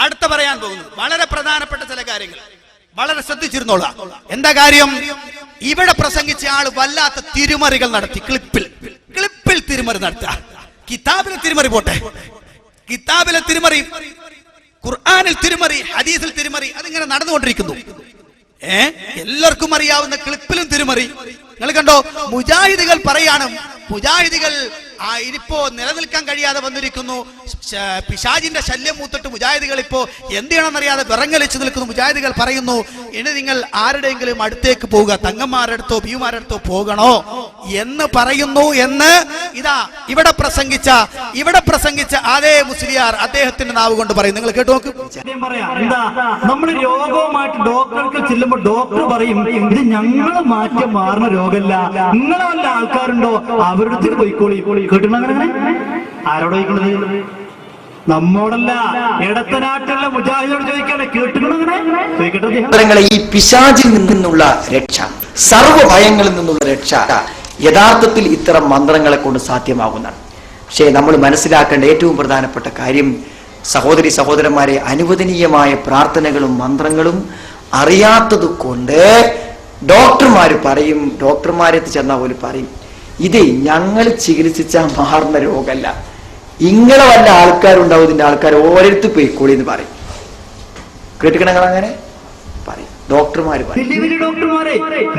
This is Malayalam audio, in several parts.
അടുത്ത പറയാൻ പോകുന്നത്. വളരെ പ്രധാനപ്പെട്ട ചില കാര്യങ്ങൾ. വളരെ ശ്രദ്ധിച്ചിരുന്നോളാം. എന്താ കാര്യം? ഇവിടെ പ്രസംഗിച്ച ആൾ വല്ലാത്ത തിരുമറികൾ നടത്തി. ക്ലിപ്പിൽ. ക്ലിപ്പിൽ തിരുമറി നടത്തുക. കിതാബിലെ തിരുമറി പോട്ടെ. കിതാബിലെ തിരുമറി ഖുർആാനിൽ തിരുമറി ഹദീസിൽ തിരുമറി അതിങ്ങനെ നടന്നുകൊണ്ടിരിക്കുന്നു. ഏ? എല്ലാവർക്കും അറിയാവുന്ന ക്ലിപ്പിലും തിരുമറി. നിങ്ങൾ കണ്ടോ? മുജാഹിദികൾ പറയാണ് മുജാഹിദികൾ ആ ഇനിയിപ്പോ നിലനിൽക്കാൻ കഴിയാതെ വന്നിരിക്കുന്നു. പിശാജിന്റെ ശല്യം മൂത്തിട്ട് മുജാഹിദികൾ ഇപ്പോ എന്ത് ചെയ്യണമെന്നറിയാതെ വിറങ്ങലിച്ചു നിൽക്കുന്നു. മുജാഹിദികൾ പറയുന്നു ഇനി നിങ്ങൾ ആരുടെയെങ്കിലും അടുത്തേക്ക് പോവുക. ഭീമാരുടെ അടുത്തോ പോകണോ? എന്ന് പറയുന്നു എന്ന് ഇതാ ഇവിടെ പ്രസംഗിച്ച ഇവിടെ പ്രസംഗിച്ച അതേ മുസ്ലിയാർ അദ്ദേഹത്തിന്റെ നാവ് കൊണ്ട് പറയും. നിങ്ങൾ കേട്ടു നോക്ക്. എന്താ? നമ്മൾ രോഗവുമായിട്ട് ഡോക്ടർക്ക് ചെല്ലുമ്പോൾ ഡോക്ടർ പറയും ഇത് ഞങ്ങൾ മാറ്റം മാറുന്ന രോഗമല്ല. നിങ്ങളെ വല്ല ആൾക്കാരുണ്ടോ? അവരുടെ പോയിക്കോളി. കേട്ടിട്ടുണ്ടോ അങ്ങനെ? ആരോട് ചോദിക്കണത്? ഈ പിശാചിൽ നിന്നുള്ള രക്ഷ സർവ ഭയങ്ങളിൽ നിന്നുള്ള രക്ഷ യഥാർത്ഥത്തിൽ ഇത്തരം മന്ത്രങ്ങളെ കൊണ്ട് സാധ്യമാകുന്നതാണ്. പക്ഷേ നമ്മൾ മനസ്സിലാക്കേണ്ട ഏറ്റവും പ്രധാനപ്പെട്ട കാര്യം സഹോദരി സഹോദരന്മാരെ അനുവദനീയമായ പ്രാർത്ഥനകളും മന്ത്രങ്ങളും അറിയാത്തത് കൊണ്ട് ഡോക്ടർമാർ പറയും ഡോക്ടർമാരെത്തി ചെന്നാൽ പോലും പറയും ഇത് ഞങ്ങൾ ചികിത്സിച്ച മാറുന്ന രോഗമല്ല. ഇങ്ങനെ വല്ല ആൾക്കാരുണ്ടാവും ഇതിന്റെ ആൾക്കാർ ഓരോരുത്ത് പോയിക്കോളി എന്ന് പറയും. കേട്ടിക്കണങ്ങൾ അങ്ങനെ പറയും. ഡോക്ടർമാർ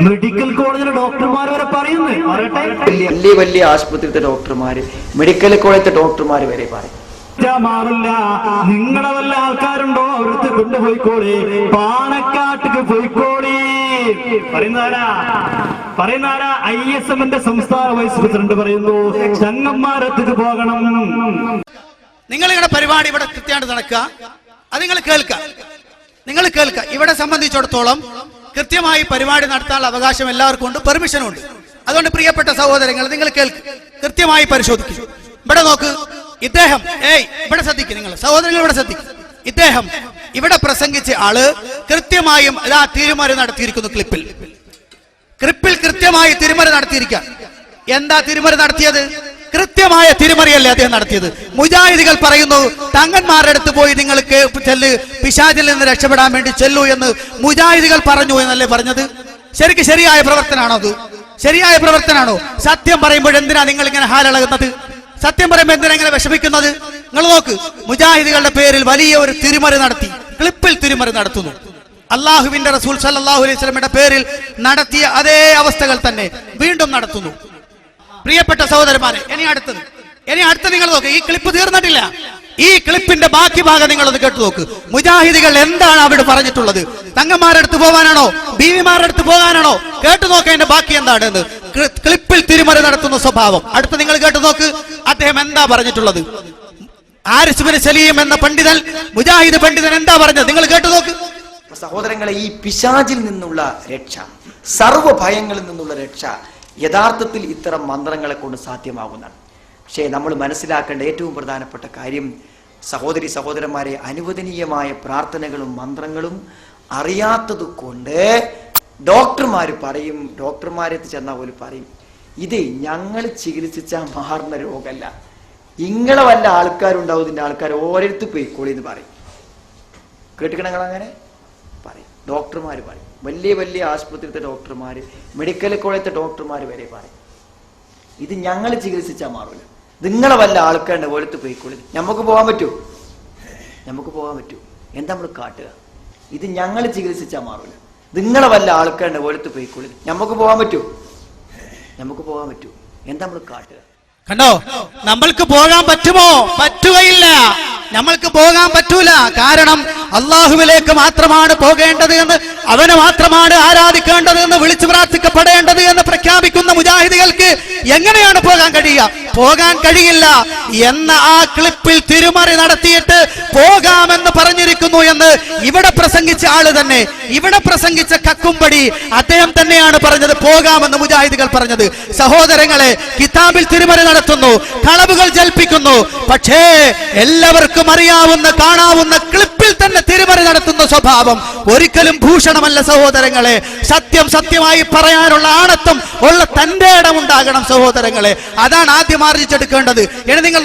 മെഡിക്കൽ കോളേജിലെ ഡോക്ടർമാർ വരെ പറയുന്നു. പറയട്ടെ. വലിയ വലിയ ആശുപത്രിയിലത്തെ ഡോക്ടർമാര് മെഡിക്കൽ കോളേജിലെ ഡോക്ടർമാർ വരെ പറയും. ഇതാ മാറില്ല. നിങ്ങളെ വല്ല ആൾക്കാരുണ്ടോ അവിടുത്തെ കൊണ്ടുപോയിക്കോളി. പാണക്കാട്ടിക്ക് പോയിക്കോളി. പറയുന്നാരാ പറയുന്നാരാ ഐ എസ് എമ്മിന്റെ സംസ്ഥാന വൈസ് പ്രസിഡന്റ് പറയുന്നു ചങ്ങന്മാരത്തേക്ക് പോകണം. നിങ്ങൾ നിങ്ങളുടെ പരിപാടി ഇവിടെ കൃത്യമായിട്ട് നടക്കുക. അത് നിങ്ങൾ കേൾക്കുക. നിങ്ങൾ കേൾക്കുക. ഇവിടെ സംബന്ധിച്ചിടത്തോളം കൃത്യമായി പരിപാടി നടത്താനുള്ള അവകാശം എല്ലാവർക്കും ഉണ്ട് പെർമിഷനും ഉണ്ട്. അതുകൊണ്ട് പ്രിയപ്പെട്ട സഹോദരങ്ങൾ നിങ്ങൾ കേൾക്കുക. കൃത്യമായി പരിശോധിക്കും ഇവിടെ നോക്ക് ഇദ്ദേഹം ഏയ് ഇവിടെ ശ്രദ്ധിക്കും നിങ്ങൾ. സഹോദരങ്ങൾ ഇവിടെ ശ്രദ്ധിക്കും. ഇദ്ദേഹം ഇവിടെ പ്രസംഗിച്ച ആൾ കൃത്യമായും ഇതാ തീരുമാനം നടത്തിയിരിക്കുന്നു ക്ലിപ്പിൽ ക്രിപ്പിൽ കൃത്യമായി തിരുമറി നടത്തിയിരിക്കുക എന്താ തിരുമറി നടത്തിയത്? കൃത്യമായ തിരുമറിയല്ലേ അദ്ദേഹം നടത്തിയത്? മുജാഹിദികൾ പറയുന്നു തങ്ങന്മാരുടെ അടുത്ത് പോയി നിങ്ങൾക്ക് ചെല്ല് പിശാചിൽ നിന്ന് രക്ഷപ്പെടാൻ വേണ്ടി ചെല്ലു എന്ന് മുജാഹിദികൾ പറഞ്ഞു എന്നല്ലേ പറഞ്ഞത്? ശരിക്ക് ശരിയായ പ്രവർത്തനമാണോ അത്? ശരിയായ പ്രവർത്തനമാണോ സത്യം പറയുമ്പോൾ എന്തിനാ നിങ്ങൾ ഇങ്ങനെ ഹാലളകുന്നത്? സത്യം പറയുമ്പോൾ എന്തിനാ ഇങ്ങനെ വിഷമിക്കുന്നത്? നിങ്ങൾ നോക്ക് മുജാഹിദികളുടെ പേരിൽ വലിയ ഒരു തിരുമറി നടത്തി ക്ലിപ്പിൽ തിരുമറി നടത്തുന്നു. അള്ളാഹുവിന്റെ റസൂൽ സല്ലാഹു അലൈഹി സ്വലമിയുടെ പേരിൽ നടത്തിയ അതേ അവസ്ഥകൾ തന്നെ വീണ്ടും നടത്തുന്നു. പ്രിയപ്പെട്ട സഹോദരന്മാരെ ഇനി അടുത്തത്. ഇനി അടുത്ത നിങ്ങൾ നോക്ക് ഈ ക്ലിപ്പ് തീർന്നിട്ടില്ല. ഈ ക്ലിപ്പിന്റെ ബാക്കി ഭാഗം നിങ്ങളൊന്ന് കേട്ടു നോക്ക്. മുജാഹിദികൾ എന്താണ് അവിടെ പറഞ്ഞിട്ടുള്ളത്? തങ്ങന്മാരുടെ അടുത്ത് പോകാനാണോ? ബീവിമാരുടെ അടുത്ത് പോകാനാണോ? കേട്ടു നോക്കേണ്ട ബാക്കി എന്താണ് എന്ന് ക്ലിപ്പിൽ തിരുമറി നടത്തുന്ന സ്വഭാവം. അടുത്ത നിങ്ങൾ കേട്ടു നോക്ക് അദ്ദേഹം എന്താ പറഞ്ഞിട്ടുള്ളത്? ആരിസുബിന് സലീം എന്ന പണ്ഡിതൻ മുജാഹിദ് പണ്ഡിതൻ എന്താ പറഞ്ഞത്? നിങ്ങൾ കേട്ടു നോക്ക്. സഹോദരങ്ങളെ ഈ പിശാചിൽ നിന്നുള്ള രക്ഷ സർവ ഭയങ്ങളിൽ നിന്നുള്ള രക്ഷ യഥാർത്ഥത്തിൽ ഇത്തരം മന്ത്രങ്ങളെ കൊണ്ട് സാധ്യമാകുന്നതാണ്. പക്ഷേ നമ്മൾ മനസ്സിലാക്കേണ്ട ഏറ്റവും പ്രധാനപ്പെട്ട കാര്യം സഹോദരി സഹോദരന്മാരെ അനുവദനീയമായ പ്രാർത്ഥനകളും മന്ത്രങ്ങളും അറിയാത്തത് കൊണ്ട് ഡോക്ടർമാർ പറയും ഡോക്ടർമാരെത്തി ചെന്നാൽ പോലും പറയും ഇത് ഞങ്ങൾ ചികിത്സിച്ചാൽ മാറുന്ന രോഗമല്ല ഇങ്ങളെ വല്ല ആൾക്കാരുണ്ടാവും ഇതിന്റെ ആൾക്കാർ ഓരോരുത്തർ പോയിക്കോളി എന്ന് പറയും. കേട്ടിക്കണങ്ങൾ അങ്ങനെ ഡോക്ടർമാർ പറയും. വലിയ വലിയ ആശുപത്രിയിലത്തെ ഡോക്ടർമാർ മെഡിക്കൽ കോളേജിലത്തെ ഡോക്ടർമാർ വരെ പറയും. ഇത് ഞങ്ങൾ ചികിത്സിച്ചാൽ മാറില്ല നിങ്ങളെ വല്ല ആൾക്കാരുടെ പോലത്ത് പോയിക്കോളി. നമുക്ക് പോകാൻ പറ്റുമോ നമുക്ക് പോകാൻ പറ്റുമോ എന്താ നമ്മൾ കാട്ടുക? ഇത് ഞങ്ങൾ ചികിത്സിച്ചാൽ മാറില്ല നിങ്ങളെ വല്ല ആൾക്കാരുടെ പോലത്ത് പോയിക്കോളി. നമുക്ക് പോകാൻ പറ്റുമോ നമുക്ക് പോകാൻ പറ്റുമോ എന്താ നമ്മൾ കാട്ടുക? കണ്ടോ? നമ്മൾക്ക് പോകാൻ പറ്റുമോ? പറ്റുകയില്ല. നമ്മൾക്ക് പോകാൻ പറ്റൂല. കാരണം അള്ളാഹുവിലേക്ക് മാത്രമാണ് പോകേണ്ടത് എന്ന് അവനെ മാത്രമാണ് ആരാധിക്കേണ്ടത് എന്ന് വിളിച്ചു പ്രാർത്ഥിക്കപ്പെടേണ്ടത് എന്ന് പ്രഖ്യാപിക്കുന്ന മുജാഹിദികൾക്ക് എങ്ങനെയാണ് പോകാൻ കഴിയുക? പോകാൻ കഴിയില്ല എന്ന ആ ക്ലിപ്പിൽ തിരുമറി നടത്തിയിട്ട് പോകാമെന്ന് പറഞ്ഞിരിക്കുന്നു എന്ന് ഇവിടെ പ്രസംഗിച്ച ആൾ തന്നെ ഇവിടെ പ്രസംഗിച്ച കക്കുംപടി അദ്ദേഹം തന്നെയാണ് പറഞ്ഞത് പോകാമെന്ന് മുജാഹിദികൾ പറഞ്ഞത്. സഹോദരങ്ങളെ കിതാബിൽ തിരുമറി നടത്തുന്നു കളവുകൾ ജൽപ്പിക്കുന്നു പക്ഷേ എല്ലാവർക്കും അറിയാവുന്ന കാണാവുന്ന തന്നെ തിരുമറി നടത്തുന്ന സ്വഭാവം. ഒരിക്കലും ഭൂഷണമല്ല സഹോദരങ്ങളെ. സത്യം സത്യമായി പറയാനുള്ള ആണത്വം ഉള്ള തന്റെ ഇടമുണ്ടാകണം സഹോദരങ്ങളെ. അതാണ് ആദ്യം ആർജിച്ചെടുക്കേണ്ടത്. ഇനി നിങ്ങൾ